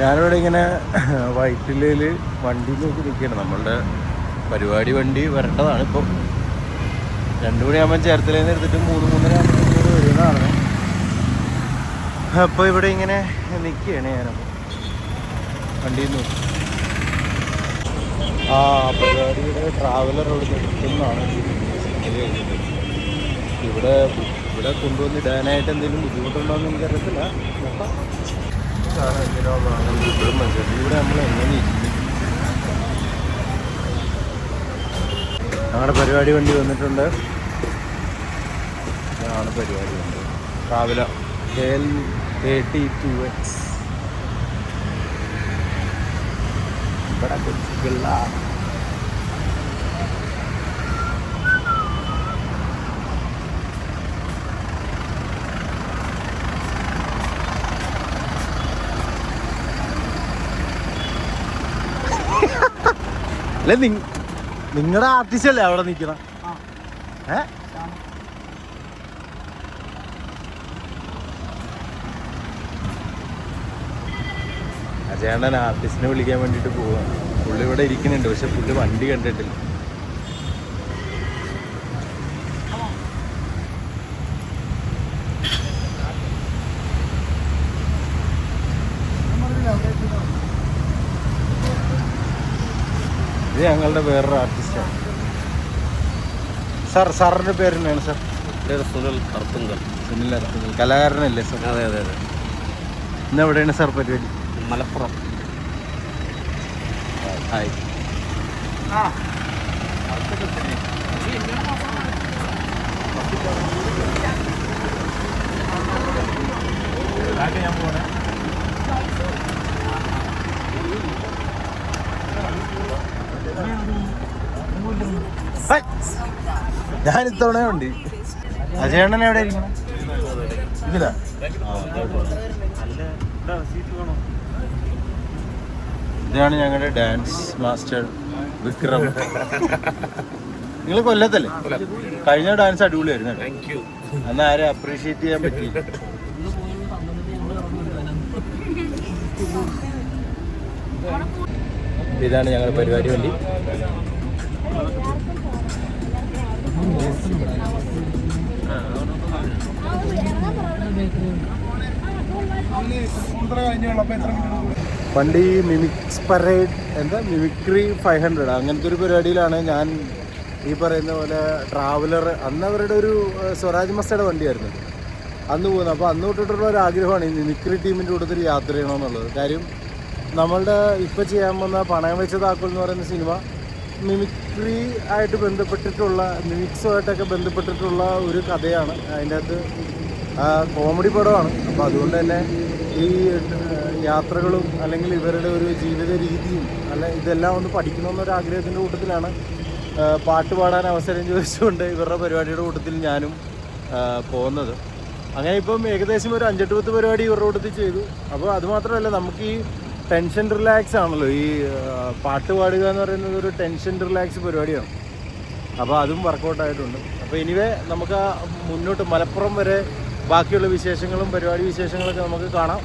ഞാനിവിടെ ഇങ്ങനെ വൈറ്റിലയിൽ വണ്ടി നോക്കി നിൽക്കുകയാണ്. നമ്മളുടെ പരിപാടി വണ്ടി വരേണ്ടതാണ് ഇപ്പം. രണ്ടു മണിയാകുമ്പോൾ ചേർത്തലയിൽ നിന്ന് എടുത്തിട്ട് മൂന്ന് മൂന്നര ആകുമ്പോൾ വരുന്നതാണ്. അപ്പോൾ ഇവിടെ ഇങ്ങനെ നിൽക്കുകയാണ് ഞാനപ്പോൾ വണ്ടിയിൽ നോക്കി ആ പരിപാടിയുടെ ട്രാവലർ ഇവിടെ നിൽക്കുന്നതാണ്. ഇവിടെ ഇവിടെ കൊണ്ടുവന്ന് ഇടാനായിട്ട് എന്തെങ്കിലും ബുദ്ധിമുട്ടുണ്ടോ എന്ന് എനിക്കറിയത്തില്ല. നോക്കാം ഇവിടെ നമ്മൾ ഞങ്ങളുടെ പരിപാടി വണ്ടി വന്നിട്ടുണ്ട്. ഇതാണ് പരിപാടി വണ്ടി. രാവിലെ എൽ തേർട്ടി ടു എക്സ് ഇവിടെ അല്ലെ നിങ്ങളുടെ ആർട്ടിസ്റ്റ് അല്ലേ അവിടെ നിൽക്കണ ഏ? അജയണ്ണൻ ആർട്ടിസ്റ്റിനെ വിളിക്കാൻ വേണ്ടിയിട്ട് പോവാണ്. പുള്ളി ഇവിടെ ഇരിക്കുന്നുണ്ട് പക്ഷെ പുള്ളി വണ്ടി കണ്ടിട്ടില്ല. ഇത് ഞങ്ങളുടെ വേറൊരു ആർട്ടിസ്റ്റാണ് സാർ സാറിന്റെ തന്നെയാണ് സാർ പേര് സുനിൽ അർത്തുങ്കൽ. സുനിൽ അർത്തുങ്കൽ. കലാകാരനല്ലേ സർ അതെ അതെ അതെ. ഇന്ന് എവിടെയാണ് സാർ പരിപാടി? മലപ്പുറം. ഹായ് ഞാൻ ഇത്തവണ ഉണ്ട്. അജയണ്ണൻ എവിടെ ഇരിക്കണം? ഇതിലാ? ഇതാണ് ഞങ്ങളുടെ ഡാൻസ് മാസ്റ്റർ വിക്രം. നിങ്ങൾ കൊല്ലത്തല്ലേ? കഴിഞ്ഞ ഡാൻസ് അടിപൊളിയായിരുന്നു അന്ന് ആരെ അപ്രീഷിയേറ്റ് ചെയ്യാൻ പറ്റി? ഇതാണ് ഞങ്ങളുടെ പരിപാടി വണ്ടി. വണ്ടി മിമിക്സ് പരേഡ് എന്താ? മിമിക്രി ഫൈവ് ഹൺഡ്രഡ് അങ്ങനത്തെ ഒരു പരിപാടിയിലാണ് ഞാൻ ഈ പറയുന്ന പോലെ ട്രാവലർ അന്ന് അവരുടെ ഒരു സ്വരാജ് മസ്തയുടെ വണ്ടിയായിരുന്നു. അന്ന് പോകുന്നത്. അപ്പോൾ അന്ന് തൊട്ടിട്ടുള്ള ഒരു ആഗ്രഹമാണ് ഈ മിമിക്രി ടീമിന്റെ കൂട്ടത്തിൽ യാത്ര ചെയ്യണമെന്നുള്ളത്. കാര്യം നമ്മളുടെ ഇപ്പോൾ ചെയ്യാൻ വന്ന പണയം വെച്ച താക്കോൽ എന്ന് പറയുന്ന സിനിമ മിമിക്രി ആയിട്ട് ബന്ധപ്പെട്ടിട്ടുള്ള മിമിക്സുമായിട്ടൊക്കെ ബന്ധപ്പെട്ടിട്ടുള്ള ഒരു കഥയാണ്. അതിന്റെ അകത്ത് കോമഡി പടമാണ്. അപ്പോൾ അതുകൊണ്ട് തന്നെ ഈ യാത്രകളും അല്ലെങ്കിൽ ഇവരുടെ ഒരു ജീവിത രീതിയും അല്ല ഇതെല്ലാം ഒന്ന് പഠിക്കണമെന്നൊരു ആഗ്രഹത്തിന്റെ കൂട്ടത്തിലാണ് പാട്ട് പാടാൻ അവസരം ചോദിച്ചുകൊണ്ട് ഇവരുടെ പരിപാടിയുടെ കൂട്ടത്തിൽ ഞാനും പോകുന്നത്. അങ്ങനെ ഇപ്പം ഏകദേശം ഒരു അഞ്ചെട്ട് പത്ത് പരിപാടി ഇവരുടെ കൂട്ടത്തിൽ ചെയ്തു. അപ്പോൾ അതുമാത്രമല്ല നമുക്ക് ഈ ടെൻഷൻ റിലാക്സ് ആണല്ലോ. ഈ പാട്ട് പാടുക എന്ന് പറയുന്നത് ഒരു ടെൻഷൻ റിലാക്സ് പരിപാടിയാണ്. അപ്പോൾ അതും വർക്കൗട്ട് ആയിട്ടുണ്ട്. അപ്പോൾ എനിവേ നമുക്ക് മുന്നോട്ട് മലപ്പുറം വരെ ബാക്കിയുള്ള വിശേഷങ്ങളും പരിപാടി വിശേഷങ്ങളൊക്കെ നമുക്ക് കാണാം.